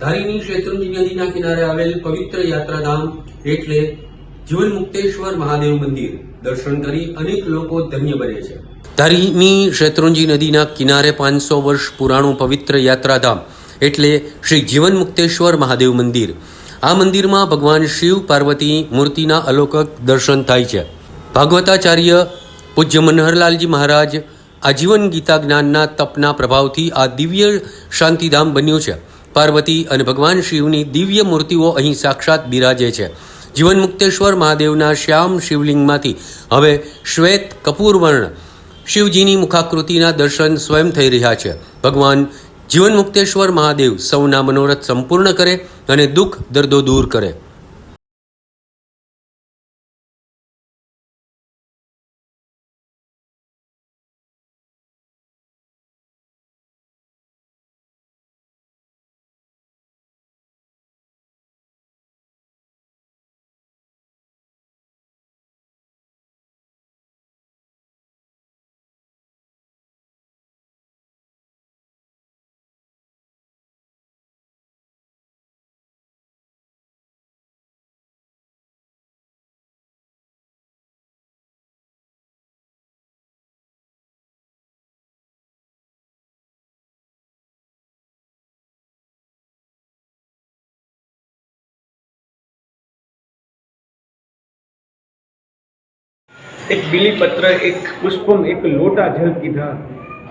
ધારીની શેત્રુંજી નદીના કિનારે આવેલ પવિત્ર યાત્રાધામ એટલે જીવન મુક્તેશ્વર મહાદેવ મંદિર. દર્શન કરી અનેક લોકો ધન્ય બને છે. ધારીની શેત્રુંજી નદીના કિનારે પાંચસો વર્ષ પુરાણું પવિત્ર યાત્રાધામ એટલે શ્રી જીવન મુક્તેશ્વર મહાદેવ મંદિર. આ મંદિરમાં ભગવાન શિવ, પાર્વતી, મૂર્તિના અલૌકિક દર્શન થાય છે. ભાગવતાચાર્ય પૂજ્ય મનહરલાલજી મહારાજ આજીવન ગીતા જ્ઞાનના તપના પ્રભાવથી આ દિવ્ય શાંતિધામ બન્યું છે. પાર્વતી અને ભગવાન શિવની દિવ્ય મૂર્તિઓ અહીં સાક્ષાત બિરાજે છે. જીવન મુક્તેશ્વર મહાદેવના શ્યામ શિવલિંગમાંથી હવે શ્વેત કપૂર વર્ણ. શિવજીની મુખાકૃતિના દર્શન સ્વયં થઈ રહ્યા છે. ભગવાન જીવન મુક્તેશ્વર મહાદેવ સૌના મનોરથ સંપૂર્ણ કરે અને દુઃખ દર્દો દૂર કરે. એક બિલીપત્ર, એક પુષ્પમ, એક લોટા જલ કીધા.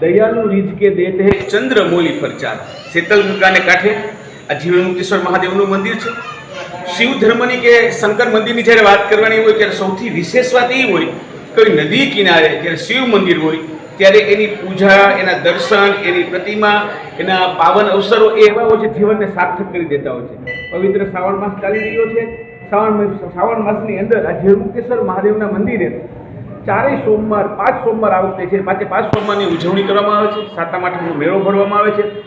દયાલુ રીજ કે દેતે? ચંદ્રમોલી પરચાર શીતલ મુકાને કાંઠે? આ જીવન મહાદેવનું મંદિર છે. શિવ ધર્મની કે શંકર મંદિરની જ્યારે વાત કરવાની હોય, ત્યારે સૌથી વિશેષ વાત એ હોય, કોઈ નદી કિનારે જ્યારે શિવ મંદિર હોય, ત્યારે એની પૂજા, એના દર્શન, એની પ્રતિમા, એના પાવન અવસરો એ એવા હોય છે, જીવનને સાર્થક કરી દેતા હોય છે. પવિત્ર શ્રાવણ માસ ચાલી રહ્યો છે. શ્રાવણ શ્રાવણ માસની અંદર આ જીવમુક્તેશ્વર મહાદેવના મંદિરે ચારેય સોમવાર, પાંચ સોમવાર આ વખતે છે. પાંચે પાંચ સોમવારની ઉજવણી કરવામાં આવે છે. સાતમ, આઠમનો મેળો ભરવામાં આવે છે.